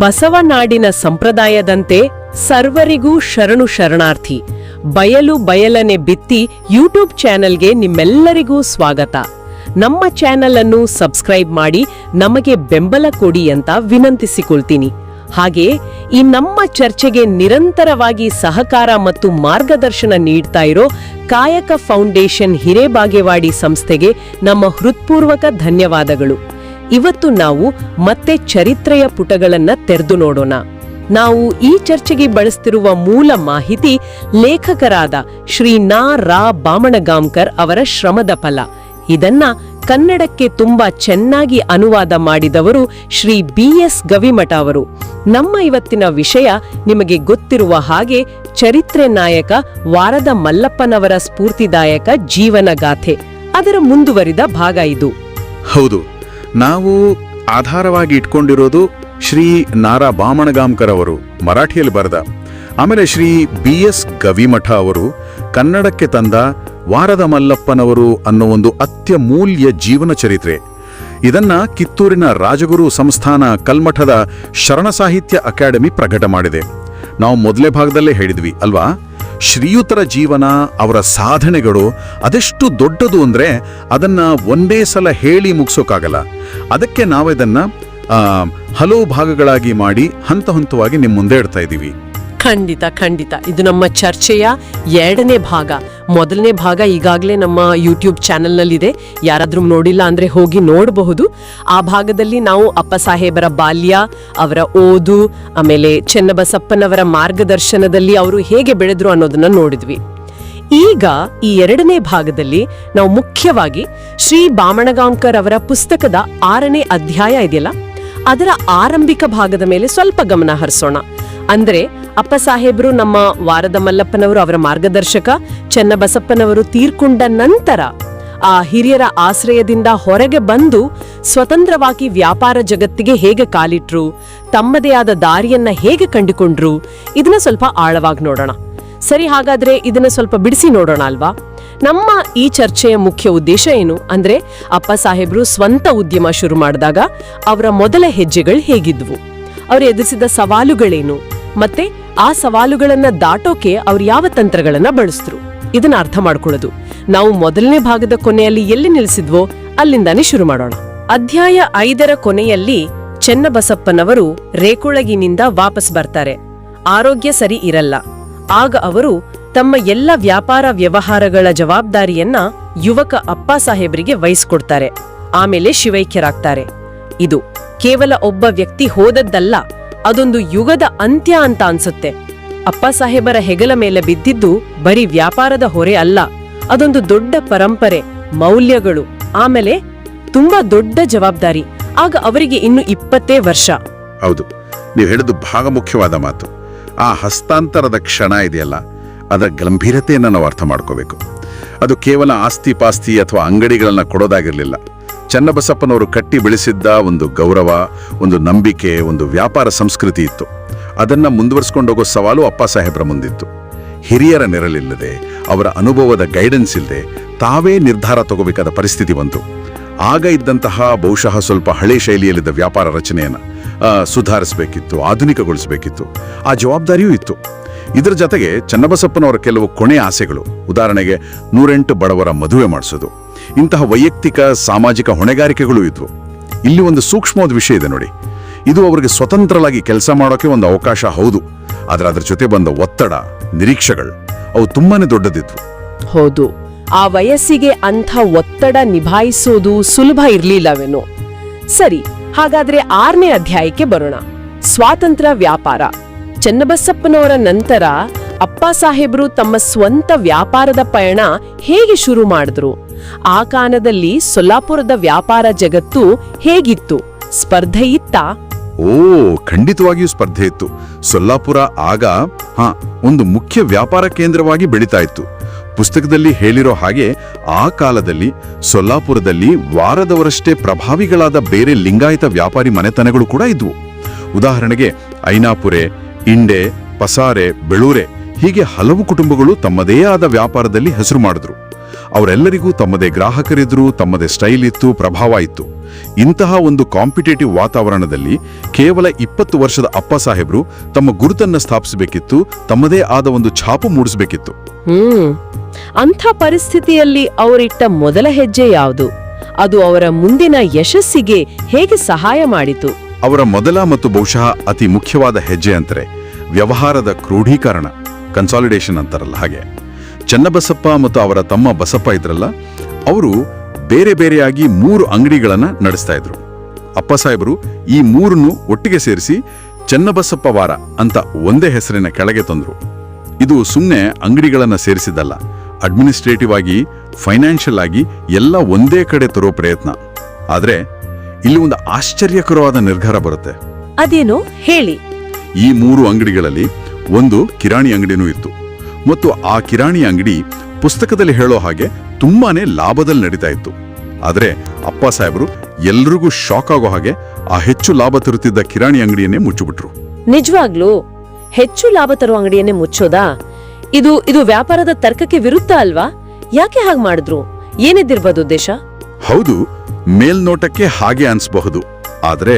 ಬಸವನಾಡಿನ ಸಂಪ್ರದಾಯದಂತೆ ಸರ್ವರಿಗೂ ಶರಣು ಶರಣಾರ್ಥಿ. ಬಯಲು ಬಯಲನೆ ಬಿತ್ತಿ ಯೂಟ್ಯೂಬ್ ಚಾನೆಲ್ಗೆ ನಿಮ್ಮೆಲ್ಲರಿಗೂ ಸ್ವಾಗತ. ನಮ್ಮ ಚಾನೆಲ್ ಅನ್ನು ಸಬ್ಸ್ಕ್ರೈಬ್ ಮಾಡಿ ನಮಗೆ ಬೆಂಬಲ ಕೊಡಿ ಅಂತ ವಿನಂತಿಸಿಕೊಳ್ತೀನಿ. ಹಾಗೆ ಈ ನಮ್ಮ ಚರ್ಚೆಗೆ ನಿರಂತರವಾಗಿ ಸಹಕಾರ ಮತ್ತು ಮಾರ್ಗದರ್ಶನ ನೀಡ್ತಾ ಇರೋ ಕಾಯಕ ಫೌಂಡೇಶನ್ ಹಿರೇಬಾಗೇವಾಡಿ ಸಂಸ್ಥೆಗೆ ನಮ್ಮ ಹೃತ್ಪೂರ್ವಕ ಧನ್ಯವಾದಗಳು. ಇವತ್ತು ನಾವು ಮತ್ತೆ ಚರಿತ್ರೆಯ ಪುಟಗಳನ್ನ ತೆರೆದು ನೋಡೋಣ. ನಾವು ಈ ಚರ್ಚೆಗೆ ಬಳಸ್ತಿರುವ ಮೂಲ ಮಾಹಿತಿ ಲೇಖಕರಾದ ಶ್ರೀ ನಾ. ರಾ. ಬಾಮಣಗಾಂಕರ್ ಅವರ ಶ್ರಮದ ಫಲ. ಇದನ್ನ ಕನ್ನಡಕ್ಕೆ ತುಂಬಾ ಚೆನ್ನಾಗಿ ಅನುವಾದ ಮಾಡಿದವರು ಶ್ರೀ ಬಿ. ಎಸ್. ಗವಿಮಠ ಅವರು. ನಮ್ಮ ಇವತ್ತಿನ ವಿಷಯ ನಿಮಗೆ ಗೊತ್ತಿರುವ ಹಾಗೆ ಚರಿತ್ರೆ ನಾಯಕ ವಾರದ ಮಲ್ಲಪ್ಪನವರ ಸ್ಫೂರ್ತಿದಾಯಕ ಜೀವನಗಾಥೆ. ಅದರ ಮುಂದುವರಿದ ಭಾಗ ಇದು. ಹೌದು. ನಾವು ಆಧಾರವಾಗಿ ಇಟ್ಕೊಂಡಿರೋದು ಶ್ರೀ ನಾರಾ ಬಾಮಣಗಾಂಕರ್ ಅವರು ಮರಾಠಿಯಲ್ಲಿ ಬರೆದ. ಆಮೇಲೆ ಶ್ರೀ ಬಿ ಎಸ್ ಗವಿಮಠ ಅವರು ಕನ್ನಡಕ್ಕೆ ತಂದ ವಾರದ ಮಲ್ಲಪ್ಪನವರು ಅನ್ನೋ ಒಂದು ಅತ್ಯಮೂಲ್ಯ ಜೀವನ ಚರಿತ್ರೆ. ಇದನ್ನ ಕಿತ್ತೂರಿನ ರಾಜಗುರು ಸಂಸ್ಥಾನ ಕಲ್ಮಠದ ಶರಣ ಸಾಹಿತ್ಯ ಅಕಾಡೆಮಿ ಪ್ರಕಟ ಮಾಡಿದೆ. ನಾವು ಮೊದಲೇ ಭಾಗದಲ್ಲೇ ಹೇಳಿದ್ವಿ ಅಲ್ವಾ? ಶ್ರೀಯುತರ ಜೀವನ ಅವರ ಸಾಧನೆಗಳು ಅದೆಷ್ಟು ದೊಡ್ಡದು ಅಂದ್ರೆ ಅದನ್ನ ಒಂದೇ ಸಲ ಹೇಳಿ ಮುಗಿಸೋಕ್ಕಾಗಲ್ಲ ಅದಕ್ಕೆ ನಾವು ಆ, ಹಲವು ಭಾಗಗಳಾಗಿ ಮಾಡಿ ಹಂತ ಹಂತವಾಗಿ ನಿಮ್ಮ ಮುಂದೆ ಇಡ್ತಾ ಇದ್ದೀವಿ ಖಂಡಿತ ಖಂಡಿತ. ಇದು ನಮ್ಮ ಚರ್ಚೆಯ ಎರಡನೇ ಭಾಗ. ಮೊದಲನೇ ಭಾಗ ಈಗಾಗಲೇ ನಮ್ಮ ಯೂಟ್ಯೂಬ್ ಚಾನೆಲ್ನಲ್ಲಿದೆ. ಯಾರಾದರೂ ನೋಡಿಲ್ಲ ಅಂದ್ರೆ ಹೋಗಿ ನೋಡಬಹುದು. ಆ ಭಾಗದಲ್ಲಿ ನಾವು ಅಪ್ಪ ಸಾಹೇಬರ ಬಾಲ್ಯ, ಅವರ ಓದು, ಆಮೇಲೆ ಚೆನ್ನಬಸಪ್ಪನವರ ಮಾರ್ಗದರ್ಶನದಲ್ಲಿ ಅವರು ಹೇಗೆ ಬೆಳೆದ್ರು ಅನ್ನೋದನ್ನ ನೋಡಿದ್ವಿ. ಈಗ ಈ ಎರಡನೇ ಭಾಗದಲ್ಲಿ ನಾವು ಮುಖ್ಯವಾಗಿ ಶ್ರೀ ಬಾಮಣಗಾಂಕರ್ ಅವರ ಪುಸ್ತಕದ ಆರನೇ ಅಧ್ಯಾಯ ಇದೆಯಲ್ಲ? ಅದರ ಆರಂಭಿಕ ಭಾಗದ ಮೇಲೆ ಸ್ವಲ್ಪ ಗಮನ ಹರಿಸೋಣ. ಅಂದ್ರೆ ಅಪ್ಪ ಸಾಹೇಬರು ನಮ್ಮ ವಾರದ ಮಲ್ಲಪ್ಪನವರು ಅವರ ಮಾರ್ಗದರ್ಶಕ, ಚೆನ್ನಬಸಪ್ಪನವರು ತೀರ್ಕೊಂಡ ನಂತರ ಆ ಹಿರಿಯರ ಆಶ್ರಯದಿಂದ ಹೊರಗೆ ಬಂದು ಸ್ವತಂತ್ರವಾಗಿ ವ್ಯಾಪಾರ ಜಗತ್ತಿಗೆ ಹೇಗೆ ಕಾಲಿಟ್ರು, ತಮ್ಮದೇ ಆದ ದಾರಿಯನ್ನ ಹೇಗೆ ಕಂಡುಕೊಂಡ್ರು, ಇದನ್ನ ಸ್ವಲ್ಪ ಆಳವಾಗಿ ನೋಡೋಣ. ಸರಿ, ಹಾಗಾದ್ರೆ ಇದನ್ನ ಸ್ವಲ್ಪ ಬಿಡಿಸಿ ನೋಡೋಣ ಅಲ್ವಾ? ನಮ್ಮ ಈ ಚರ್ಚೆಯ ಮುಖ್ಯ ಉದ್ದೇಶ ಏನು? ಅಂದ್ರೆ ಅಪ್ಪ ಸಾಹೇಬರು ಸ್ವಂತ ಉದ್ಯಮ ಶುರು ಮಾಡಿದಾಗ ಅವರ ಮೊದಲ ಹೆಜ್ಜೆಗಳು ಹೇಗಿದ್ವು? ಅವರು ಎದುರಿಸಿದ ಸವಾಲುಗಳೇನು? ಮತ್ತೆ ಆ ಸವಾಲುಗಳನ್ನ ದಾಟೋಕೆ ಅವ್ರು ಯಾವ ತಂತ್ರಗಳನ್ನ ಬಳಸಿದ್ರು. ಇದನ್ನ ಅರ್ಥ ಮಾಡ್ಕೊಳ್ಳೋದು. ನಾವು ಮೊದಲನೇ ಭಾಗದ ಕೊನೆಯಲ್ಲಿ ಎಲ್ಲಿ ನಿಲ್ಲಿಸಿದ್ವೋ ಅಲ್ಲಿಂದಾನೇ ಶುರು ಮಾಡೋಣ. ಅಧ್ಯಾಯ ಐದರ ಕೊನೆಯಲ್ಲಿ ಚೆನ್ನಬಸಪ್ಪನವರು ರೇಕುಳಗಿನಿಂದ ವಾಪಸ್ ಬರ್ತಾರೆ. ಆರೋಗ್ಯ ಸರಿ ಇರಲ್ಲ. ಆಗ ಅವರು ತಮ್ಮ ಎಲ್ಲ ವ್ಯಾಪಾರ ವ್ಯವಹಾರಗಳ ಜವಾಬ್ದಾರಿಯನ್ನ ಯುವಕ ಅಪ್ಪ ಸಾಹೇಬರಿಗೆ ವಹಿಸ್ಕೊಡ್ತಾರೆ. ಆಮೇಲೆ ಶಿವೈಕ್ಯರಾಗ್ತಾರೆ. ಇದು ಕೇವಲ ಒಬ್ಬ ವ್ಯಕ್ತಿ ಹೋದದ್ದಲ್ಲ ಅದೊಂದು ಯುಗದ ಅಂತ್ಯ ಅಂತ ಅನ್ಸುತ್ತೆ. ಅಪ್ಪ ಸಾಹೇಬರ ಹೆಗಲ ಮೇಲೆ ಬಿದ್ದಿದ್ದು ಬರೀ ವ್ಯಾಪಾರದ ಹೊರೆ ಅಲ್ಲ, ಅದೊಂದು ದೊಡ್ಡ ಪರಂಪರೆ, ಮೌಲ್ಯಗಳು, ಆಮೇಲೆ ತುಂಬಾ ದೊಡ್ಡ ಜವಾಬ್ದಾರಿ. ಆಗ ಅವರಿಗೆ ಇನ್ನು ಇಪ್ಪತ್ತೇ ವರ್ಷ. ಹೌದು, ನೀವು ಹೇಳಿದ್ದು ಭಾಗ ಮುಖ್ಯವಾದ ಮಾತು. ಆ ಹಸ್ತಾಂತರದ ಕ್ಷಣ ಇದೆಯಲ್ಲ, ಅದರ ಗಂಭೀರತೆಯನ್ನು ನಾವು ಅರ್ಥ ಮಾಡ್ಕೋಬೇಕು. ಅದು ಕೇವಲ ಆಸ್ತಿ ಪಾಸ್ತಿ ಅಥವಾ ಅಂಗಡಿಗಳನ್ನ ಕೊಡೋದಾಗಿರಲಿಲ್ಲ. ಚನ್ನಬಸಪ್ಪನವರು ಕಟ್ಟಿ ಬೆಳೆಸಿದ್ದ ಒಂದು ಗೌರವ, ಒಂದು ನಂಬಿಕೆ, ಒಂದು ವ್ಯಾಪಾರ ಸಂಸ್ಕೃತಿ ಇತ್ತು. ಅದನ್ನ ಮುಂದುವರಿಸ್ಕೊಂಡೋಗೋ ಸವಾಲು ಅಪ್ಪ ಸಾಹೇಬ್ರ ಮುಂದಿತ್ತು. ಹಿರಿಯರ ನೆರಳಿಲ್ಲದೆ, ಅವರ ಅನುಭವದ ಗೈಡೆನ್ಸ್ ಇಲ್ಲದೆ ತಾವೇ ನಿರ್ಧಾರ ತಗೋಬೇಕಾದ ಪರಿಸ್ಥಿತಿ ಬಂತು. ಆಗ ಇದ್ದಂತಹ ಬಹುಶಃ ಸ್ವಲ್ಪ ಹಳೆ ಶೈಲಿಯಲ್ಲಿದ್ದ ವ್ಯಾಪಾರ ರಚನೆಯನ್ನು ಸುಧಾರಿಸಬೇಕಿತ್ತು, ಆಧುನಿಕಗೊಳಿಸಬೇಕಿತ್ತು. ಆ ಜವಾಬ್ದಾರಿಯೂ ಇತ್ತು. ಇದರ ಜೊತೆಗೆ ಚನ್ನಬಸಪ್ಪನವರ ಕೆಲವು ಕೊನೆ ಆಸೆಗಳು, ಉದಾಹರಣೆಗೆ ನೂರೆಂಟು ಬಡವರ ಮದುವೆ ಮಾಡಿಸೋದು. ಇಂತಹ ವೈಯಕ್ತಿಕ, ಸಾಮಾಜಿಕ ಹೊಣೆಗಾರಿಕೆಗಳು ಇದ್ವು. ಇಲ್ಲಿ ಒಂದು ಸೂಕ್ಷ್ಮವಾದ ವಿಷಯ ಇದೆ ನೋಡಿ. ಇದು ಅವರಿಗೆ ಸ್ವತಂತ್ರವಾಗಿ ಕೆಲಸ ಮಾಡೋಕೆ ಒಂದು ಅವಕಾಶ ಹೌದು. ಆದರೆ ಅದರ ಜೊತೆ ಬಂದ ಒತ್ತಡ, ನಿರೀಕ್ಷೆಗಳು, ಅವು ತುಂಬಾನೇ ದೊಡ್ಡದಿದ್ವು. ಹೌದು. ಆ ವಯಸ್ಸಿಗೆ ಅಂಥ ಒತ್ತಡ ನಿಭಾಯಿಸೋದು ಸುಲಭ ಇರ್ಲಿಲ್ಲವೇನೋ. ಸರಿ, ಹಾಗಾದ್ರೆ ಆರನೇ ಅಧ್ಯಾಯಕ್ಕೆ ಬರೋಣ. ಸ್ವಾತಂತ್ರ್ಯ ವ್ಯಾಪಾರ. ಚನ್ನಬಸಪ್ಪನವರ ನಂತರ ಅಪ್ಪ ಸಾಹೇಬರು ತಮ್ಮ ಸ್ವಂತ ವ್ಯಾಪಾರದ ಪಯಣ ಹೇಗೆ ಶುರು ಮಾಡಿದ್ರು? ಆ ಕಾಲದಲ್ಲಿ ಸೊಲ್ಲಾಪುರದ ವ್ಯಾಪಾರ ಜಗತ್ತು ಹೇಗಿತ್ತು? ಸ್ಪರ್ಧೆ ಇತ್ತ? ಓ, ಖಂಡಿತವಾಗಿಯೂ ಸ್ಪರ್ಧೆ ಇತ್ತು. ಸೊಲ್ಲಾಪುರ ಆಗ, ಹಾ, ಒಂದು ಮುಖ್ಯ ವ್ಯಾಪಾರ ಕೇಂದ್ರವಾಗಿ ಬೆಳೀತಾ ಇತ್ತು. ಪುಸ್ತಕದಲ್ಲಿ ಹೇಳಿರೋ ಹಾಗೆ, ಆ ಕಾಲದಲ್ಲಿ ಸೊಲ್ಲಾಪುರದಲ್ಲಿ ವಾರದವರಷ್ಟೇ ಪ್ರಭಾವಿಗಳಾದ ಬೇರೆ ಲಿಂಗಾಯತ ವ್ಯಾಪಾರಿ ಮನೆತನಗಳು ಕೂಡ ಇದ್ವು. ಉದಾಹರಣೆಗೆ, ಐನಾಪುರೆ, ಇಂಡೆ, ಪಸಾರೆ, ಬೆಳೂರೆ ಹೀಗೆ ಹಲವು ಕುಟುಂಬಗಳು ತಮ್ಮದೇ ಆದ ವ್ಯಾಪಾರದಲ್ಲಿ ಹೆಸರು ಮಾಡಿದ್ರು. ಅವರೆಲ್ಲರಿಗೂ ತಮ್ಮದೇ ಗ್ರಾಹಕರಿದ್ರು ತಮ್ಮದೇ ಸ್ಟೈಲ್ ಇತ್ತು ಪ್ರಭಾವ ಇತ್ತು. ಇಂತಹ ಒಂದು ಕಾಂಪಿಟೇಟಿವ್ ವಾತಾವರಣದಲ್ಲಿ ಕೇವಲ ಇಪ್ಪತ್ತು ವರ್ಷದ ಅಪ್ಪ ಸಾಹೇಬ್ರು ತಮ್ಮ ಗುರುತನ್ನ ಸ್ಥಾಪಿಸಬೇಕಿತ್ತು ತಮ್ಮದೇ ಆದ ಒಂದು ಛಾಪು ಮೂಡಿಸಬೇಕಿತ್ತು. ಹ್ಮ್. ಅಂಥ ಪರಿಸ್ಥಿತಿಯಲ್ಲಿ ಅವರಿಟ್ಟ ಮೊದಲ ಹೆಜ್ಜೆ ಯಾವುದು? ಅದು ಅವರ ಮುಂದಿನ ಯಶಸ್ಸಿಗೆ ಹೇಗೆ ಸಹಾಯ ಮಾಡಿತು? ಅವರ ಮೊದಲ ಮತ್ತು ಬಹುಶಃ ಅತಿ ಮುಖ್ಯವಾದ ಹೆಜ್ಜೆ ಅಂತಾರೆ ವ್ಯವಹಾರದ ಕ್ರೋಢೀಕರಣ ಕನ್ಸಾಲಿಡೇಷನ್ ಅಂತಾರಲ್ಲ ಹಾಗೆ. ಚನ್ನಬಸಪ್ಪ ಮತ್ತು ಅವರ ತಮ್ಮ ಬಸಪ್ಪ ಇದ್ರಲ್ಲ ಅವರು ಬೇರೆ ಬೇರೆಯಾಗಿ ಮೂರು ಅಂಗಡಿಗಳನ್ನ ನಡೆಸ್ತಾ ಇದ್ರು. ಅಪ್ಪ ಸಾಹೇಬರು ಈ ಮೂರನ್ನು ಒಟ್ಟಿಗೆ ಸೇರಿಸಿ ಚನ್ನಬಸಪ್ಪ ವಾರ ಅಂತ ಒಂದೇ ಹೆಸರಿನ ಕೆಳಗೆ ತಂದ್ರು. ಇದು ಸುಮ್ಮನೆ ಅಂಗಡಿಗಳನ್ನ ಸೇರಿಸಿದ್ದಲ್ಲ ಅಡ್ಮಿನಿಸ್ಟ್ರೇಟಿವ್ ಆಗಿ ಫೈನಾನ್ಷಿಯಲ್ ಆಗಿ ಎಲ್ಲ ಒಂದೇ ಕಡೆ ತರೋ ಪ್ರಯತ್ನ. ಆದ್ರೆ ಇಲ್ಲಿ ಒಂದು ಆಶ್ಚರ್ಯಕರವಾದ ನಿರ್ಧಾರ ಬರುತ್ತೆ. ಅದೇನು? ಹೇಳಿ. ಈ ಮೂರು ಅಂಗಡಿಗಳಲ್ಲಿ ಒಂದು ಕಿರಾಣಿ ಅಂಗಡಿನೂ ಇತ್ತು. ಮತ್ತು ಆ ಕಿರಾಣಿ ಅಂಗಡಿ ಪುಸ್ತಕದಲ್ಲಿ ಹೇಳೋ ಹಾಗೆ ತುಂಬಾನೇ ಲಾಭದಲ್ಲಿ ನಡೀತಾ ಇತ್ತು. ಆದರೆ ಅಪ್ಪ ಸಾಹೇಬರು ಎಲ್ರಿಗೂ ಶಾಕ್ ಆಗೋ ಹಾಗೆ ಆ ಹೆಚ್ಚು ಲಾಭ ತರುತ್ತಿದ್ದ ಕಿರಾಣಿ ಅಂಗಡಿಯನ್ನೇ ಮುಚ್ಚಿಬಿಟ್ರು. ನಿಜವಾಗ್ಲೂ? ಹೆಚ್ಚು ಲಾಭ ತರುವ ಅಂಗಡಿಯನ್ನೇ ಮುಚ್ಚೋದಾ? ಇದು ಇದು ವ್ಯಾಪಾರದ ತರ್ಕಕ್ಕೆ ವಿರುದ್ಧ ಅಲ್ವಾ? ಯಾಕೆ ಹಾಗೆ ಮಾಡಿದ್ರು? ಏನಿದ್ದಿರ್ಬೋದು ಉದ್ದೇಶ? ಹೌದು ಮೇಲ್ನೋಟಕ್ಕೆ ಹಾಗೆ ಅನ್ಸಬಹುದು. ಆದರೆ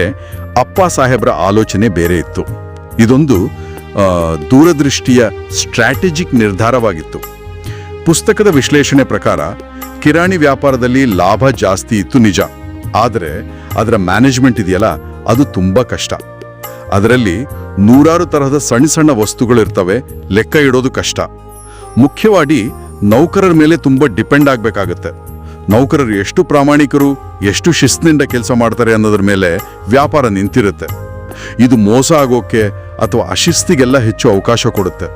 ಅಪ್ಪ ಸಾಹೇಬರ ಆಲೋಚನೆ ಬೇರೆ ಇತ್ತು. ಇದೊಂದು ದೂರದೃಷ್ಟಿಯ ಸ್ಟ್ರಾಟಜಿಕ್ ನಿರ್ಧಾರವಾಗಿತ್ತು. ಪುಸ್ತಕದ ವಿಶ್ಲೇಷಣೆ ಪ್ರಕಾರ, ಕಿರಾಣಿ ವ್ಯಾಪಾರದಲ್ಲಿ ಲಾಭ ಜಾಸ್ತಿ ಇತ್ತು ನಿಜ. ಆದರೆ, ಅದರ ಮ್ಯಾನೇಜ್ಮೆಂಟ್ ಇದೆಯಲ್ಲ, ಅದು ತುಂಬಾ ಕಷ್ಟ. ಅದರಲ್ಲಿ ನೂರಾರು ತರಹದ ಸಣ್ಣ ಸಣ್ಣ ವಸ್ತುಗಳಿರ್ತವೆ, ಲೆಕ್ಕ ಇಡೋದು ಕಷ್ಟ. ಮುಖ್ಯವಾಗಿ ನೌಕರರ ಮೇಲೆ ತುಂಬಾ ಡಿಪೆಂಡ್ ಆಗಬೇಕಾಗತ್ತೆ. ನೌಕರರು ಎಷ್ಟು ಪ್ರಾಮಾಣಿಕರು, ಎಷ್ಟು ಶಿಸ್ತಿನಿಂದ ಕೆಲಸ ಮಾಡ್ತಾರೆ ಅನ್ನೋದ್ರ ಮೇಲೆ ವ್ಯಾಪಾರ ನಿಂತಿರುತ್ತೆ. ಇದು ಮೋಸ ಆಗೋಕೆ ಅಥವಾ ಅಶಿಸ್ತಿಗೆಲ್ಲ ಹೆಚ್ಚು ಅವಕಾಶ ಕೊಡುತ್ತೆ.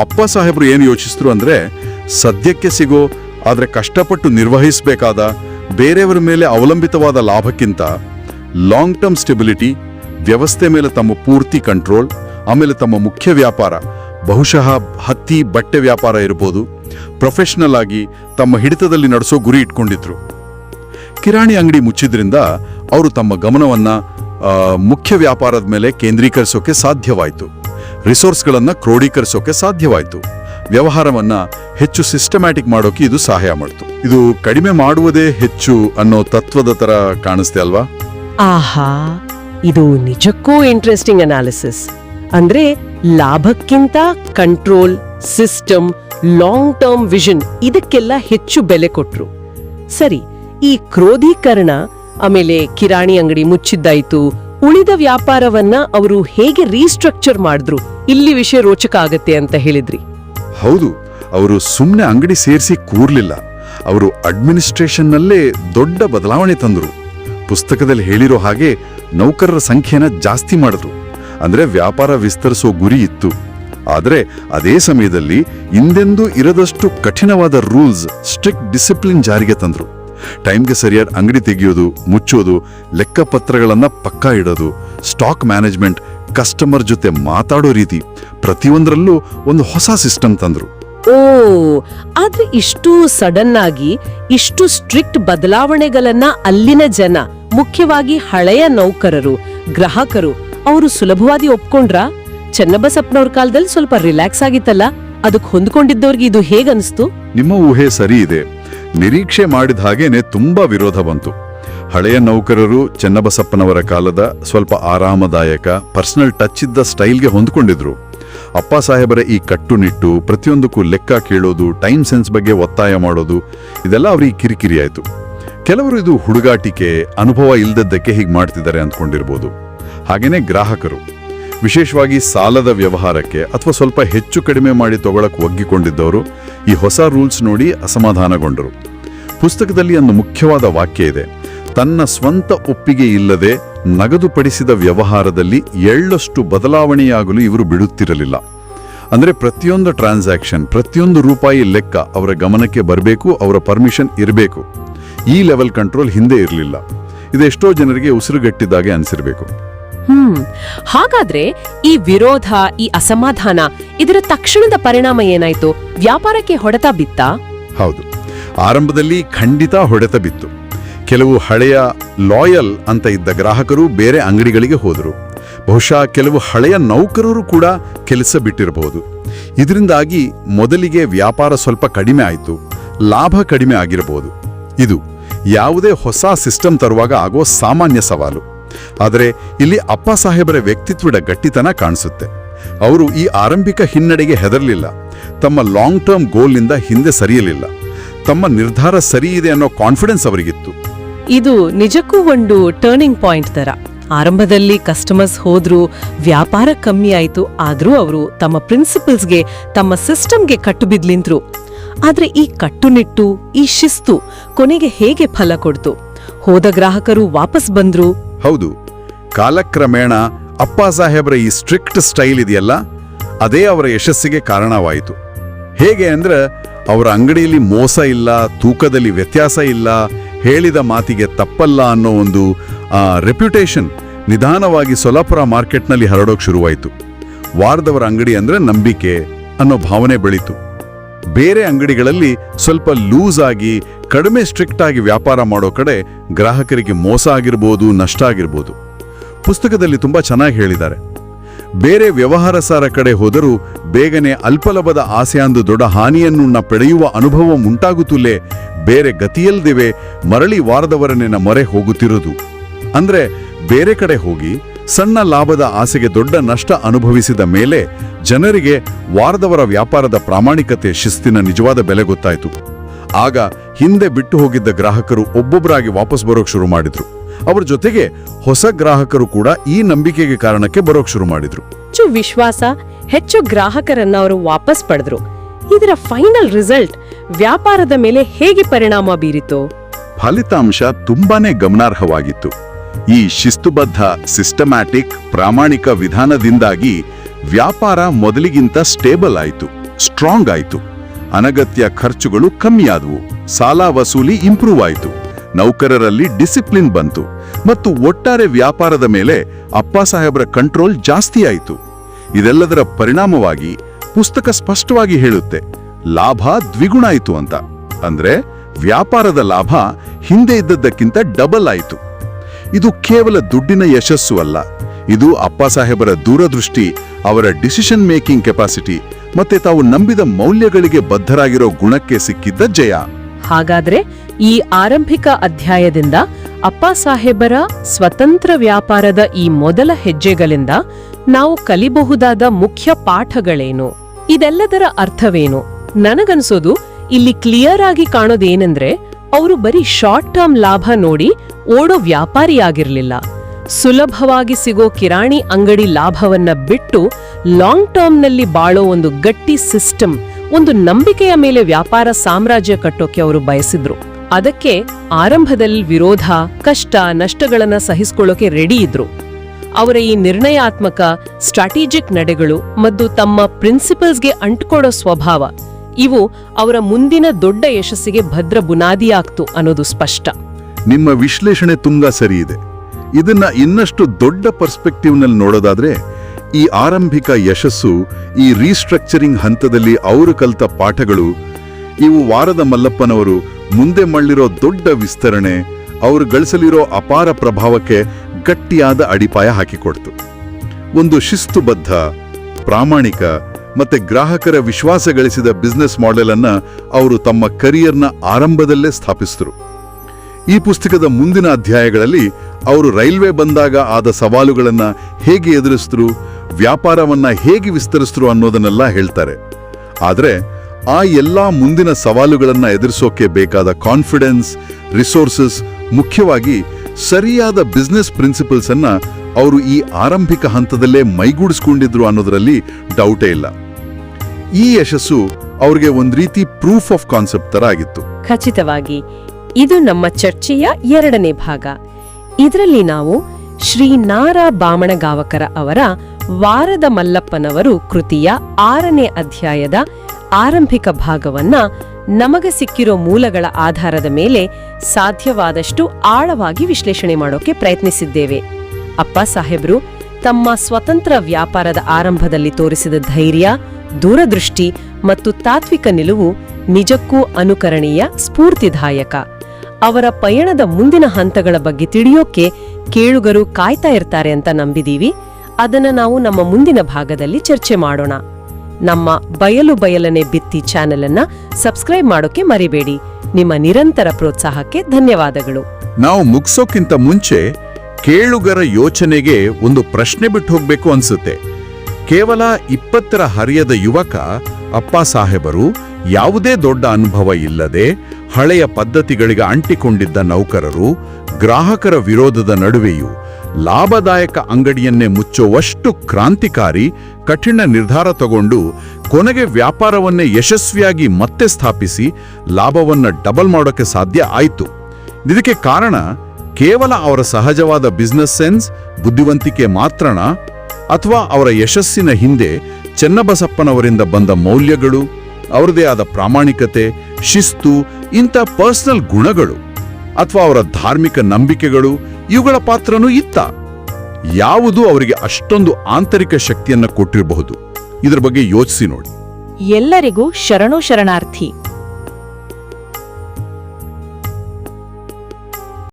ಅಪ್ಪ ಸಾಹೇಬರು ಏನು ಯೋಚಿಸಿದ್ರು ಅಂದ್ರೆ, ಸದ್ಯಕ್ಕೆ ಸಿಗೋ, ಆದರೆ ಕಷ್ಟಪಟ್ಟು ನಿರ್ವಹಿಸಬೇಕಾದ, ಬೇರೆಯವರ ಮೇಲೆ ಅವಲಂಬಿತವಾದ ಲಾಭಕ್ಕಿಂತ ಲಾಂಗ್ ಟರ್ಮ್ ಸ್ಟೆಬಿಲಿಟಿ ವ್ಯವಸ್ಥೆ ಮೇಲೆ ತಮ್ಮ ಪೂರ್ತಿ ಕಂಟ್ರೋಲ್ ಆಮೇಲೆ ತಮ್ಮ ಮುಖ್ಯ ವ್ಯಾಪಾರ, ಬಹುಶಃ ಹತ್ತಿ, ಬಟ್ಟೆ ವ್ಯಾಪಾರ ಇರ್ಬೋದು ಪ್ರೊಫೆಷನಲ್ ಆಗಿ ತಮ್ಮ ಹಿಡಿತದಲ್ಲಿ ನಡೆಸೋ ಗುರಿ ಇಟ್ಕೊಂಡಿದ್ರು. ಕಿರಾಣಿ ಅಂಗಡಿ ಮುಚ್ಚಿದ್ರಿಂದ ಅವರು ತಮ್ಮ ಗಮನವನ್ನ ಮುಖ್ಯ ವ್ಯಾಪಾರದ ಮೇಲೆ ಕೇಂದ್ರೀಕರಿಸೋಕೆ ಸಾಧ್ಯವಾಯಿತು. ರಿಸೋರ್ಸ್ಗಳನ್ನು ಕ್ರೋಢೀಕರಿಸೋಕೆ ಸಾಧ್ಯವಾಯಿತು. ವ್ಯವಹಾರವನ್ನ ಹೆಚ್ಚು ಸಿಸ್ಟಮ್ಯಾಟಿಕ್ ಮಾಡೋಕೆ ಇದು ಸಹಾಯ ಮಾಡ್ತು. ಇದು ಕಡಿಮೆ ಮಾಡುವುದೇ ಹೆಚ್ಚು ಅನ್ನೋ ತತ್ವದ ತರ ಕಾಣಿಸ್ತೆ ಅಲ್ವಾ? ಆಹಾ, ಇದು ನಿಜಕ್ಕೂ ಇಂಟ್ರೆಸ್ಟಿಂಗ್ ಅನಾಲಿಸಿಸ್ ಅಂದ್ರೆ ಲಾಭಕ್ಕಿಂತ control system long term vision ಇದಕ್ಕೆಲ್ಲ ಹೆಚ್ಚು ಬೆಲೆ ಕೊಟ್ರು. ಸರಿ, ಈ ಕ್ರೋಧೀಕರಣ ಆಮೇಲೆ ಕಿರಾಣಿ ಅಂಗಡಿ ಮುಚ್ಚಿದ್ದಾಯ್ತು. ಉಳಿದ ವ್ಯಾಪಾರವನ್ನ ಅವರು ಹೇಗೆ ರೀಸ್ಟ್ರಕ್ಚರ್ ಮಾಡಿದ್ರು, ಇಲ್ಲಿ ವಿಷಯ ರೋಚಕ ಆಗತ್ತೆ ಅಂತ ಹೇಳಿದ್ರಿ. ಹೌದು, ಅವರು ಸುಮ್ಮನೆ ಅಂಗಡಿ ಸೇರಿಸಿ ಕೂರ್ಲಿಲ್ಲ. ಅವರು ಅಡ್ಮಿನಿಸ್ಟ್ರೇಷನ್ನಲ್ಲೇ ದೊಡ್ಡ ಬದಲಾವಣೆ ತಂದರು. ಪುಸ್ತಕದಲ್ಲಿ ಹೇಳಿರೋ ಹಾಗೆ ನೌಕರರ ಸಂಖ್ಯೆನ ಜಾಸ್ತಿ ಮಾಡಿದ್ರು. ಅಂದ್ರೆ ವ್ಯಾಪಾರ ವಿಸ್ತರಿಸೋ ಗುರಿ ಇತ್ತು. ಆದರೆ ಅದೇ ಸಮಯದಲ್ಲಿ ಹಿಂದೆಂದೂ ಇರದಷ್ಟು ಕಠಿಣವಾದ ರೂಲ್ಸ್, ಸ್ಟ್ರಿಕ್ಟ್ ಡಿಸಿಪ್ಲಿನ್ ಜಾರಿಗೆ ತಂದ್ರು. ಟೈಮ್ಗೆ ಸರಿಯಾದ ಅಂಗಡಿ ತೆಗೆಯೋದು ಮುಚ್ಚೋದು ಲೆಕ್ಕಪತ್ರಗಳನ್ನು ಪಕ್ಕಾ ಇಡೋದು ಸ್ಟಾಕ್ ಮ್ಯಾನೇಜ್ಮೆಂಟ್ ಕಸ್ಟಮರ್ ಜೊತೆ ಮಾತಾಡೋ ರೀತಿ ಪ್ರತಿಯೊಂದರಲ್ಲೂ ಒಂದು ಹೊಸ ಸಿಸ್ಟಮ್ ತಂದ್ರು. ಓ ಆದ್ರೆ ಇಷ್ಟು ಸಡನ್ ಆಗಿ ಇಷ್ಟು ಸ್ಟ್ರಿಕ್ಟ್ ಬದಲಾವಣೆಗಳನ್ನ ಅಲ್ಲಿನ ಜನ ಮುಖ್ಯವಾಗಿ ಹಳೆಯ ನೌಕರರು ಗ್ರಾಹಕರು ಅವರು ಸುಲಭವಾಗಿ ಒಪ್ಕೊಂಡ್ರ? ಚನ್ನಬಸಪ್ಪನವ್ರ ಕಾಲದಲ್ಲಿ ಸ್ವಲ್ಪ ರಿಲ್ಯಾಕ್ಸ್ ಆಗಿತ್ತಲ್ಲ ಅದಕ್ಕೆ ಹೊಂದ್ಕೊಂಡಿದ್ದವ್ರಿಗೆ ಇದು ಹೇಗನ್ಸ್ತು? ನಿಮ್ಮ ಊಹೆ ಸರಿ ಇದೆ. ನಿರೀಕ್ಷೆ ಮಾಡಿದ ಹಾಗೇನೆ ತುಂಬಾ ವಿರೋಧ ಬಂತು. ಹಳೆಯ ನೌಕರರು ಚೆನ್ನಬಸಪ್ಪನವರ ಕಾಲದ ಸ್ವಲ್ಪ ಆರಾಮದಾಯಕ, ಪರ್ಸನಲ್ ಟಚ್ ಇದ್ದ ಸ್ಟೈಲ್ಗೆ ಹೊಂದ್ಕೊಂಡಿದ್ರು. ಅಪ್ಪ ಸಾಹೇಬರ ಈ ಕಟ್ಟುನಿಟ್ಟು, ಪ್ರತಿಯೊಂದಕ್ಕೂ ಲೆಕ್ಕ ಕೇಳೋದು, ಟೈಮ್ ಸೆನ್ಸ್ ಬಗ್ಗೆ ಒತ್ತಾಯ ಮಾಡೋದು, ಇದೆಲ್ಲ ಅವ್ರಿಗೆ ಕಿರಿಕಿರಿ ಆಯಿತು. ಕೆಲವರು ಇದು ಹುಡುಗಾಟಿಕೆ, ಅನುಭವ ಇಲ್ಲದದ್ದಕ್ಕೆ ಹೀಗೆ ಮಾಡ್ತಿದ್ದಾರೆ ಅಂದ್ಕೊಂಡಿರ್ಬೋದು. ಹಾಗೇನೆ ಗ್ರಾಹಕರು. ವಿಶೇಷವಾಗಿ ಸಾಲದ ವ್ಯವಹಾರಕ್ಕೆ ಅಥವಾ ಸ್ವಲ್ಪ ಹೆಚ್ಚು ಕಡಿಮೆ ಮಾಡಿ ತಗೊಳಕ್ ಒಗ್ಗಿಕೊಂಡಿದ್ದವರು ಈ ಹೊಸ ರೂಲ್ಸ್ ನೋಡಿ ಅಸಮಾಧಾನಗೊಂಡರು. ಪುಸ್ತಕದಲ್ಲಿ ಒಂದು ಮುಖ್ಯವಾದ ವಾಕ್ಯ ಇದೆ. ತನ್ನ ಸ್ವಂತ ಒಪ್ಪಿಗೆ ಇಲ್ಲದೆ ನಗದುಪಡಿಸಿದ ವ್ಯವಹಾರದಲ್ಲಿ ಎಳ್ಳಷ್ಟು ಬದಲಾವಣೆಯಾಗಲು ಇವರು ಬಿಡುತ್ತಿರಲಿಲ್ಲ. ಅಂದ್ರೆ ಪ್ರತಿಯೊಂದು ಟ್ರಾನ್ಸಾಕ್ಷನ್, ಪ್ರತಿಯೊಂದು ರೂಪಾಯಿ ಲೆಕ್ಕ ಅವರ ಗಮನಕ್ಕೆ ಬರಬೇಕು, ಅವರ ಪರ್ಮಿಷನ್ ಇರಬೇಕು. ಈ ಲೆವೆಲ್ ಕಂಟ್ರೋಲ್ ಹಿಂದೆ ಇರಲಿಲ್ಲ. ಇದೆಷ್ಟೋ ಜನರಿಗೆ ಉಸಿರುಗಟ್ಟಿದ್ದಾಗೆ ಅನಿಸಿರ್ಬೇಕು. ಹ್ಮ್. ಹಾಗಾದ್ರೆ ಈ ವಿರೋಧ, ಈ ಅಸಮಾಧಾನ ಇದರ ತಕ್ಷಣದ ಪರಿಣಾಮ ಏನಾಯ್ತು? ವ್ಯಾಪಾರಕ್ಕೆ ಹೊಡೆತ ಬಿತ್ತಾ? ಹೌದು. ಆರಂಭದಲ್ಲಿ ಖಂಡಿತ ಹೊಡೆತ ಬಿತ್ತು. ಕೆಲವು ಹಳೆಯ ಲಾಯಲ್ ಅಂತ ಇದ್ದ ಗ್ರಾಹಕರು ಬೇರೆ ಅಂಗಡಿಗಳಿಗೆ ಹೋದರು. ಬಹುಶಃ ಕೆಲವು ಹಳೆಯ ನೌಕರರು ಕೂಡ ಕೆಲಸ ಬಿಟ್ಟಿರಬಹುದು. ಇದರಿಂದಾಗಿ ಮೊದಲಿಗೆ ವ್ಯಾಪಾರ ಸ್ವಲ್ಪ ಕಡಿಮೆ ಆಯಿತು. ಲಾಭ ಕಡಿಮೆ ಆಗಿರಬಹುದು. ಇದು ಯಾವುದೇ ಹೊಸ ಸಿಸ್ಟಮ್ ತರುವಾಗ ಆಗೋ ಸಾಮಾನ್ಯ ಸವಾಲು. ಆದರೆ ಇಲ್ಲಿ ಅಪ್ಪ ಸಾಹೇಬರ ವ್ಯಕ್ತಿತ್ವದ ಗಟ್ಟಿತನ ಕಾಣಿಸುತ್ತೆ. ಅವರು ಈ ಆರಂಭಿಕ ಹಿನ್ನಡೆಗೆ ಹೆದರಲಿಲ್ಲ. ತಮ್ಮ ಲಾಂಗ್ ಟರ್ಮ್ ಗೋಲ್ನಿಂದ ಹಿಂದೆ ಸರಿಯಲಿಲ್ಲ. ತಮ್ಮ ನಿರ್ಧಾರ ಸರಿ ಇದೆ ಅನ್ನೋ ಕಾನ್ಫಿಡೆನ್ಸ್ ಅವರಿಗಿತ್ತು. ಇದು ನಿಜಕ್ಕೂ ಒಂದು ಟರ್ನಿಂಗ್ ಪಾಯಿಂಟ್ ತರ. ಆರಂಭದಲ್ಲಿ ಕಸ್ಟಮರ್ಸ್ ಹೋದ್ರು, ವ್ಯಾಪಾರ ಕಮ್ಮಿ ಆಯ್ತು, ಆದ್ರೂ ಅವರು ತಮ್ಮ ಪ್ರಿನ್ಸಿಪಲ್ಸ್ಗೆ ತಮ್ಮ ಸಿಸ್ಟಮ್ಗೆ ಕಟ್ಟು ಬಿದ್ಲಿಂತ್ರು ಆದರೆ ಈ ಕಟ್ಟುನಿಟ್ಟು, ಈ ಶಿಸ್ತು ಕೊನೆಗೆ ಹೇಗೆ ಫಲ ಕೊಡ್ತು? ಹೋದ ಗ್ರಾಹಕರು ವಾಪಸ್ ಬಂದ್ರು ಹೌದು, ಕಾಲಕ್ರಮೇಣ ಅಪ್ಪ ಸಾಹೇಬ್ರ ಈ ಸ್ಟ್ರಿಕ್ಟ್ ಸ್ಟೈಲ್ ಇದೆಯಲ್ಲ, ಅದೇ ಅವರ ಯಶಸ್ಸಿಗೆ ಕಾರಣವಾಯಿತು. ಹೇಗೆ ಅಂದ್ರೆ, ಅವರ ಅಂಗಡಿಯಲ್ಲಿ ಮೋಸ ಇಲ್ಲ, ತೂಕದಲ್ಲಿ ವ್ಯತ್ಯಾಸ ಇಲ್ಲ, ಹೇಳಿದ ಮಾತಿಗೆ ತಪ್ಪಲ್ಲ ಅನ್ನೋ ಒಂದು ರೆಪ್ಯುಟೇಷನ್ ನಿಧಾನವಾಗಿ ಸೊಲಾಪುರ ಮಾರ್ಕೆಟ್ನಲ್ಲಿ ಹರಡೋಕೆ ಶುರುವಾಯಿತು. ವಾರದವರ ಅಂಗಡಿ ಅಂದ್ರೆ ನಂಬಿಕೆ ಅನ್ನೋ ಭಾವನೆ ಬೆಳೀತು. ಬೇರೆ ಅಂಗಡಿಗಳಲ್ಲಿ ಸ್ವಲ್ಪ ಲೂಸ್ ಆಗಿ ಕಡಿಮೆ ಸ್ಟ್ರಿಕ್ಟ್ ಆಗಿ ವ್ಯಾಪಾರ ಮಾಡೋ ಕಡೆ ಗ್ರಾಹಕರಿಗೆ ಮೋಸ ಆಗಿರ್ಬೋದು, ನಷ್ಟ ಆಗಿರ್ಬೋದು. ಪುಸ್ತಕದಲ್ಲಿ ತುಂಬಾ ಚೆನ್ನಾಗಿ ಹೇಳಿದ್ದಾರೆ. ಬೇರೆ ವ್ಯವಹಾರ ಸಾರ ಕಡೆ ಹೋದರೂ ಬೇಗನೆ ಅಲ್ಪಲಭದ ಆಸೆಯಂದು ದೊಡ್ಡ ಹಾನಿಯನ್ನುಣ್ಣ ಪಡೆಯುವ ಅನುಭವ ಉಂಟಾಗುತ್ತಲೇ ಬೇರೆ ಗತಿಯಲ್ದಿವೆ ಮರಳಿ ವಾರದವರನೆನ ಮೊರೆ ಹೋಗುತ್ತಿರುವುದು ಅಂದ್ರೆ ಬೇರೆ ಕಡೆ ಹೋಗಿ ಸಣ್ಣ ಲಾಭದ ಆಸೆಗೆ ದೊಡ್ಡ ನಷ್ಟ ಅನುಭವಿಸಿದ ಮೇಲೆ ಜನರಿಗೆ ವಾರದವರ ವ್ಯಾಪಾರದ ಪ್ರಾಮಾಣಿಕತೆ ಶಿಸ್ತಿನ ನಿಜವಾದ ಬೆಲೆ ಗೊತ್ತಾಯಿತು. ಆಗ ಹಿಂದೆ ಬಿಟ್ಟು ಹೋಗಿದ್ದ ಗ್ರಾಹಕರು ಒಬ್ಬೊಬ್ಬರಾಗಿ ವಾಪಸ್ ಬರೋಕ್ ಶುರು ಮಾಡಿದ್ರು. ಅವ್ರ ಜೊತೆಗೆ ಹೊಸ ಗ್ರಾಹಕರು ಕೂಡ ಈ ನಂಬಿಕೆಗೆ ಕಾರಣಕ್ಕೆ ಬರೋಕ್ ಶುರು ಮಾಡಿದ್ರು. ಹೆಚ್ಚು ವಿಶ್ವಾಸ ಹೆಚ್ಚು ಗ್ರಾಹಕರನ್ನ ಅವರು ವಾಪಸ್ ಪಡೆದ್ರು. ಇದರ ಫೈನಲ್ ರಿಸಲ್ಟ್ ವ್ಯಾಪಾರದ ಮೇಲೆ ಹೇಗೆ ಪರಿಣಾಮ ಬೀರಿತು? ಫಲಿತಾಂಶ ತುಂಬಾನೇ ಗಮನಾರ್ಹವಾಗಿತ್ತು. ಈ ಶಿಸ್ತುಬದ್ಧ ಸಿಸ್ಟಮ್ಯಾಟಿಕ್ ಪ್ರಾಮಾಣಿಕ ವಿಧಾನದಿಂದಾಗಿ ವ್ಯಾಪಾರ ಮೊದಲಿಗಿಂತ ಸ್ಟೇಬಲ್ ಆಯಿತು ಸ್ಟ್ರಾಂಗ್ ಆಯಿತು. ಅನಗತ್ಯ ಖರ್ಚುಗಳು ಕಮ್ಮಿಯಾದವು. ಸಾಲ ವಸೂಲಿ ಇಂಪ್ರೂವ್ ಆಯಿತು ನೌಕರರಲ್ಲಿ ಡಿಸಿಪ್ಲಿನ್ ಬಂತು ಮತ್ತು ಒಟ್ಟಾರೆ ವ್ಯಾಪಾರದ ಮೇಲೆ ಅಪ್ಪ ಸಾಹೇಬ್ರ ಕಂಟ್ರೋಲ್ ಜಾಸ್ತಿ ಆಯಿತು ಇದೆಲ್ಲದರ ಪರಿಣಾಮವಾಗಿ ಪುಸ್ತಕ ಸ್ಪಷ್ಟವಾಗಿ ಹೇಳುತ್ತೆ, ಲಾಭ ದ್ವಿಗುಣ ಆಯಿತು ಅಂತ. ಅಂದ್ರೆ ವ್ಯಾಪಾರದ ಲಾಭ ಹಿಂದೆ ಇದ್ದದ್ದಕ್ಕಿಂತ ಡಬಲ್ ಆಯಿತು. ಇದು ಕೇವಲ ದುಡ್ಡಿನ ಯಶಸ್ಸು ಅಲ್ಲ. ಇದು ಅಪ್ಪ ಸಾಹೇಬರ ದೂರದೃಷ್ಟಿ ಅವರ ಡಿಸಿಷನ್ ಮೇಕಿಂಗ್ ಕೆಪಾಸಿಟಿ ಮತ್ತೆ ತಾವು ನಂಬಿದ ಮೌಲ್ಯಗಳಿಗೆ ಬದ್ಧರಾಗಿರೋ ಗುಣಕ್ಕೆ ಸಿಕ್ಕಿದ್ದ ಜಯ. ಹಾಗಾದ್ರೆ ಈ ಆರಂಭಿಕ ಅಧ್ಯಾಯದಿಂದ ಅಪ್ಪ ಸಾಹೇಬರ ಸ್ವತಂತ್ರ ವ್ಯಾಪಾರದ ಈ ಮೊದಲ ಹೆಜ್ಜೆಗಳಿಂದ ನಾವು ಕಲಿಬಹುದಾದ ಮುಖ್ಯ ಪಾಠಗಳೇನು? ಇದೆಲ್ಲದರ ಅರ್ಥವೇನು? ನನಗನ್ಸೋದು ಇಲ್ಲಿ ಕ್ಲಿಯರ್ ಆಗಿ ಕಾಣೋದೇನೆಂದ್ರೆ ಅವರು ಬರೀ ಶಾರ್ಟ್ ಟರ್ಮ್ ಲಾಭ ನೋಡಿ ಓಡೋ ವ್ಯಾಪಾರಿಯಾಗಿರ್ಲಿಲ್ಲ. ಸುಲಭವಾಗಿ ಸಿಗೋ ಕಿರಾಣಿ ಅಂಗಡಿ ಲಾಭವನ್ನ ಬಿಟ್ಟು ಲಾಂಗ್ ಟರ್ಮ್ನಲ್ಲಿ ಬಾಳೋ ಒಂದು ಗಟ್ಟಿ ಸಿಸ್ಟಮ್, ಒಂದು ನಂಬಿಕೆಯ ಮೇಲೆ ವ್ಯಾಪಾರ ಸಾಮ್ರಾಜ್ಯ ಕಟ್ಟೋಕೆ ಅವರು ಬಯಸಿದ್ರು. ಅದಕ್ಕೆ ಆರಂಭದಲ್ಲಿ ವಿರೋಧ, ಕಷ್ಟ, ನಷ್ಟಗಳನ್ನ ಸಹಿಸಿಕೊಳ್ಳೋಕೆ ರೆಡಿ ಇದ್ರು. ಅವರ ಈ ನಿರ್ಣಯಾತ್ಮಕ ಸ್ಟ್ರಾಟಜಿಕ್ ನಡೆಗಳು ಮತ್ತು ತಮ್ಮ ಪ್ರಿನ್ಸಿಪಲ್ಸ್ಗೆ ಅಂಟ್ಕೊಡೋ ಸ್ವಭಾವ, ಇವು ಅವರ ಮುಂದಿನ ದೊಡ್ಡ ಯಶಸ್ಸಿಗೆ ಭದ್ರ ಬುನಾದಿಯಾಗ್ತು ಅನ್ನೋದು ಸ್ಪಷ್ಟ. ನಿಮ್ಮ ವಿಶ್ಲೇಷಣೆ ತುಂಬಾ ಇದೆ. ಇದನ್ನ ಇನ್ನಷ್ಟು ದೊಡ್ಡ ಪರ್ಸ್ಪೆಕ್ಟಿವ್ನಲ್ಲಿ ನೋಡೋದಾದ್ರೆ, ಈ ಆರಂಭಿಕ ಯಶಸ್ಸು, ಈ ರೀಸ್ಟ್ರಕ್ಚರಿಂಗ್ ಹಂತದಲ್ಲಿ ಅವರು ಕಲಿತ ಪಾಠಗಳು, ಇವು ವಾರದ ಮಲ್ಲಪ್ಪನವರು ಮುಂದೆ ಮಳ್ಳಿರೋ ದೊಡ್ಡ ವಿಸ್ತರಣೆ, ಅವರು ಗಳಿಸಲಿರೋ ಅಪಾರ ಪ್ರಭಾವಕ್ಕೆ ಗಟ್ಟಿಯಾದ ಅಡಿಪಾಯ ಹಾಕಿಕೊಡ್ತು. ಒಂದು ಶಿಸ್ತುಬದ್ಧ, ಪ್ರಾಮಾಣಿಕ ಮತ್ತೆ ಗ್ರಾಹಕರ ವಿಶ್ವಾಸ ಗಳಿಸಿದ ಬಿಸ್ನೆಸ್ ಮಾಡೆಲ್ ಅನ್ನ ಅವರು ತಮ್ಮ ಕರಿಯರ್ನ ಆರಂಭದಲ್ಲೇ ಸ್ಥಾಪಿಸಿದರು. ಈ ಪುಸ್ತಕದ ಮುಂದಿನ ಅಧ್ಯಾಯಗಳಲ್ಲಿ ಅವರು ರೈಲ್ವೆ ಬಂದಾಗ ಆದ ಸವಾಲುಗಳನ್ನು ಹೇಗೆ ಎದುರಿಸಿದ್ರು, ವ್ಯಾಪಾರವನ್ನ ಹೇಗೆ ವಿಸ್ತರಿಸಿದ್ರು ಅನ್ನೋದನ್ನೆಲ್ಲ ಹೇಳ್ತಾರೆ. ಆದರೆ ಆ ಎಲ್ಲಾ ಮುಂದಿನ ಸವಾಲುಗಳನ್ನು ಎದುರಿಸೋಕೆ ಬೇಕಾದ ಕಾನ್ಫಿಡೆನ್ಸ್ ರಿಸೋರ್ಸಸ್ ಮುಖ್ಯವಾಗಿ ಸರಿಯಾದ ಬಿಸ್ನೆಸ್ ಪ್ರಿನ್ಸಿಪಲ್ಸನ್ನು ಅವರು ಈ ಆರಂಭಿಕ ಹಂತದಲ್ಲೇ ಮೈಗೂಡಿಸ್ಕೊಂಡಿದ್ರು ಅನ್ನೋದರಲ್ಲಿ ಡೌಟೇ ಇಲ್ಲ. ಈ ಯಶಸ್ಸು ಅವ್ರಿಗೆ ಒಂದು ರೀತಿ ಪ್ರೂಫ್ ಆಫ್ ಕಾನ್ಸೆಪ್ಟ್ ತರ ಆಗಿತ್ತು. ಖಚಿತವಾಗಿ, ಇದು ನಮ್ಮ ಚರ್ಚೆಯ ಎರಡನೇ ಭಾಗ. ಇದರಲ್ಲಿ ನಾವು ಶ್ರೀ ನಾರಾ ಬಾಮಣಗಾವಕರ ಅವರ ವಾರದ ಮಲ್ಲಪ್ಪನವರು ಕೃತಿಯ ಆರನೇ ಅಧ್ಯಾಯದ ಆರಂಭಿಕ ಭಾಗವನ್ನ ನಮಗೆ ಸಿಕ್ಕಿರೋ ಮೂಲಗಳ ಆಧಾರದ ಮೇಲೆ ಸಾಧ್ಯವಾದಷ್ಟು ಆಳವಾಗಿ ವಿಶ್ಲೇಷಣೆ ಮಾಡೋಕೆ ಪ್ರಯತ್ನಿಸಿದ್ದೇವೆ. ಅಪ್ಪ ಸಾಹೇಬ್ರು, ತಮ್ಮ ಸ್ವತಂತ್ರ ವ್ಯಾಪಾರದ ಆರಂಭದಲ್ಲಿ ತೋರಿಸಿದ ಧೈರ್ಯ, ದೂರದೃಷ್ಟಿ ಮತ್ತು ತಾತ್ವಿಕ ನಿಲುವು ನಿಜಕ್ಕೂ ಅನುಕರಣೀಯ, ಸ್ಫೂರ್ತಿದಾಯಕ. ಅವರ ಪಯಣದ ಮುಂದಿನ ಹಂತಗಳ ಬಗ್ಗೆ ತಿಳಿಯೋಕೆ ಕೇಳುಗರು ಕಾಯ್ತಾ ಇರ್ತಾರೆ ಅಂತ ನಂಬಿದೀವಿ. ಅದನ್ನ ನಾವು ನಮ್ಮ ಮುಂದಿನ ಭಾಗದಲ್ಲಿ ಚರ್ಚೆ ಮಾಡೋಣ. ನಮ್ಮ ಬಯಲು ಬಯಲನೆ ಬಿತ್ತಿ ಚಾನೆಲ್ ಅನ್ನ ಸಬ್ಸ್ಕ್ರೈಬ್ ಮಾಡೋಕೆ ಮರಿಬೇಡಿ. ನಿಮ್ಮ ನಿರಂತರ ಪ್ರೋತ್ಸಾಹಕ್ಕೆ ಧನ್ಯವಾದಗಳು. ನಾವು ಮುಗಿಸೋಕ್ಕಿಂತ ಮುಂಚೆ ಕೇಳುಗರ ಯೋಚನೆಗೆ ಒಂದು ಪ್ರಶ್ನೆ ಬಿಟ್ಟು ಹೋಗ್ಬೇಕು ಅನ್ಸುತ್ತೆ. ಕೇವಲ ಇಪ್ಪತ್ತರ ಹರಿಯದ ಯುವಕ ಅಪ್ಪ ಸಾಹೇಬರು ಯಾವುದೇ ದೊಡ್ಡ ಅನುಭವ ಇಲ್ಲದೆ ಹಳೆಯ ಪದ್ಧತಿಗಳಿಗೆ ಅಂಟಿಕೊಂಡಿದ್ದ ನೌಕರರು ಗ್ರಾಹಕರ ವಿರೋಧದ ನಡುವೆಯೂ ಲಾಭದಾಯಕ ಅಂಗಡಿಯನ್ನೇ ಮುಚ್ಚುವಷ್ಟು ಕ್ರಾಂತಿಕಾರಿ ಕಠಿಣ ನಿರ್ಧಾರ ತಗೊಂಡು ಕೊನೆಗೆ ವ್ಯಾಪಾರವನ್ನೇ ಯಶಸ್ವಿಯಾಗಿ ಮತ್ತೆ ಸ್ಥಾಪಿಸಿ ಲಾಭವನ್ನ ಡಬಲ್ ಮಾಡೋಕೆ ಸಾಧ್ಯ ಆಯಿತು. ಇದಕ್ಕೆ ಕಾರಣ ಕೇವಲ ಅವರ ಸಹಜವಾದ ಬಿಸ್ನೆಸ್ ಸೆನ್ಸ್ ಬುದ್ಧಿವಂತಿಕೆ ಮಾತ್ರನಾ ಅಥವಾ ಅವರ ಯಶಸ್ಸಿನ ಹಿಂದೆ ಚೆನ್ನಬಸಪ್ಪನವರಿಂದ ಬಂದ ಮೌಲ್ಯಗಳು, ಅವರದೇ ಆದ ಪ್ರಾಮಾಣಿಕತೆ, ಶಿಸ್ತು ಇಂಥ ಪರ್ಸನಲ್ ಗುಣಗಳು ಅಥವಾ ಅವರ ಧಾರ್ಮಿಕ ನಂಬಿಕೆಗಳು ಇವುಗಳ ಪಾತ್ರನೂ ಇತ್ತ. ಯಾವುದು ಅವರಿಗೆ ಅಷ್ಟೊಂದು ಆಂತರಿಕ ಶಕ್ತಿಯನ್ನ ಕೊಟ್ಟಿರಬಹುದು. ಇದರ ಬಗ್ಗೆ ಯೋಚಿಸಿ ನೋಡಿ. ಎಲ್ಲರಿಗೂ ಶರಣು ಶರಣಾರ್ಥಿ.